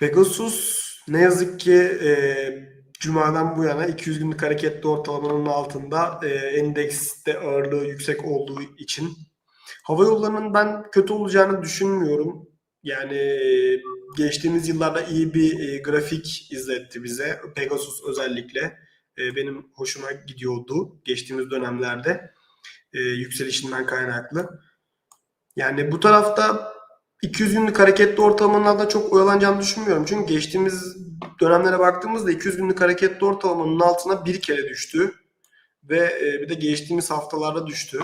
Pegasus ne yazık ki e, Cuma'dan bu yana 200 günlük hareketli ortalamanın altında e, endekste ağırlığı yüksek olduğu için hava yollarının ben kötü olacağını düşünmüyorum. Yani geçtiğimiz yıllarda iyi bir e, grafik izletti bize. Pegasus özellikle e, benim hoşuma gidiyordu geçtiğimiz dönemlerde e, yükselişinden kaynaklı. Yani bu tarafta 200 günlük hareketli ortalamalarda çok oyalanacağını düşünmüyorum. Çünkü geçtiğimiz dönemlere baktığımızda 200 günlük hareketli ortalamanın altına bir kere düştü. Ve e, bir de geçtiğimiz haftalarda düştü.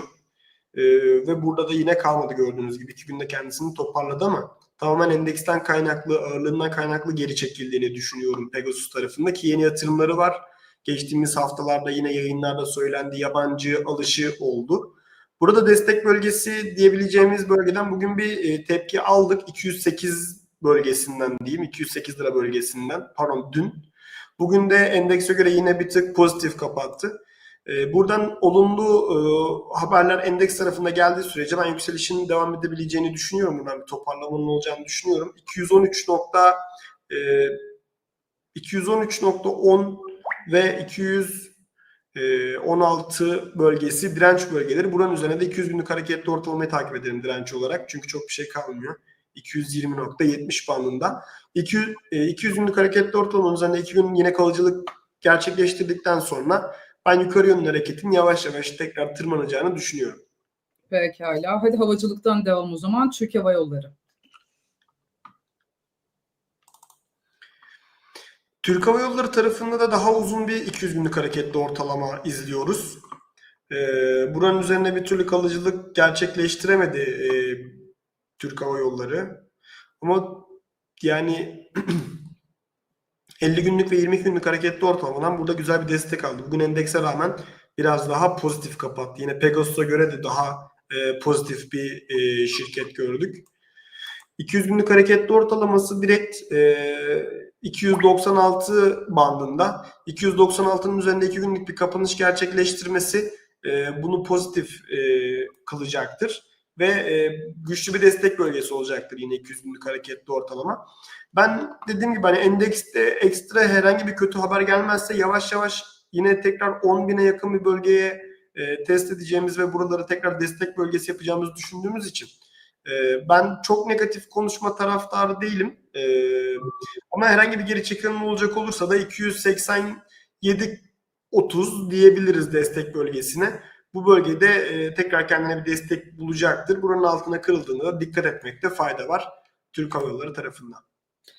E, ve burada da yine kalmadı gördüğünüz gibi. iki günde kendisini toparladı ama tamamen endeksten kaynaklı, ağırlığından kaynaklı geri çekildiğini düşünüyorum Pegasus tarafında ki yeni yatırımları var. Geçtiğimiz haftalarda yine yayınlarda söylendi yabancı alışı oldu. Burada destek bölgesi diyebileceğimiz bölgeden bugün bir e, tepki aldık. 208 bölgesinden diyeyim. 208 lira bölgesinden. Pardon dün. Bugün de endekse göre yine bir tık pozitif kapattı. E, buradan olumlu e, haberler endeks tarafında geldiği sürece ben yükselişin devam edebileceğini düşünüyorum. Buradan bir toparlamanın olacağını düşünüyorum. 213 nokta e, 213.10 ve 200 e, 16 bölgesi direnç bölgeleri. Buranın üzerine de 200 günlük hareketli ortalamayı takip edelim direnç olarak. Çünkü çok bir şey kalmıyor. 220.70 bandında. 200, e, 200 günlük hareketli ortalamanın üzerinde 2 gün yine kalıcılık gerçekleştirdikten sonra ben yukarı yönlü hareketin yavaş yavaş tekrar tırmanacağını düşünüyorum. Pekala. Hadi havacılıktan devam o zaman. Türk Hava Yolları. Türk Hava Yolları tarafında da daha uzun bir 200 günlük hareketli ortalama izliyoruz. Ee, buranın üzerine bir türlü kalıcılık gerçekleştiremedi e, Türk Hava Yolları. Ama yani 50 günlük ve 20 günlük hareketli ortalamadan burada güzel bir destek aldı. Bugün endekse rağmen biraz daha pozitif kapattı. Yine Pegasus'a göre de daha e, pozitif bir e, şirket gördük. 200 günlük hareketli ortalaması direkt 296 bandında. 296'nın üzerinde 2 günlük bir kapanış gerçekleştirmesi e, bunu pozitif e, kılacaktır. Ve e, güçlü bir destek bölgesi olacaktır yine 200 günlük hareketli ortalama. Ben dediğim gibi hani endekste ekstra herhangi bir kötü haber gelmezse yavaş yavaş yine tekrar 10 bine yakın bir bölgeye e, test edeceğimiz ve buraları tekrar destek bölgesi yapacağımızı düşündüğümüz için e, ben çok negatif konuşma taraftarı değilim. E, ama herhangi bir geri çekilme olacak olursa da 287 30 diyebiliriz destek bölgesine. Bu bölgede e, tekrar kendine bir destek bulacaktır. Buranın altına kırıldığında da dikkat etmekte fayda var Türk Hava Yolları tarafından.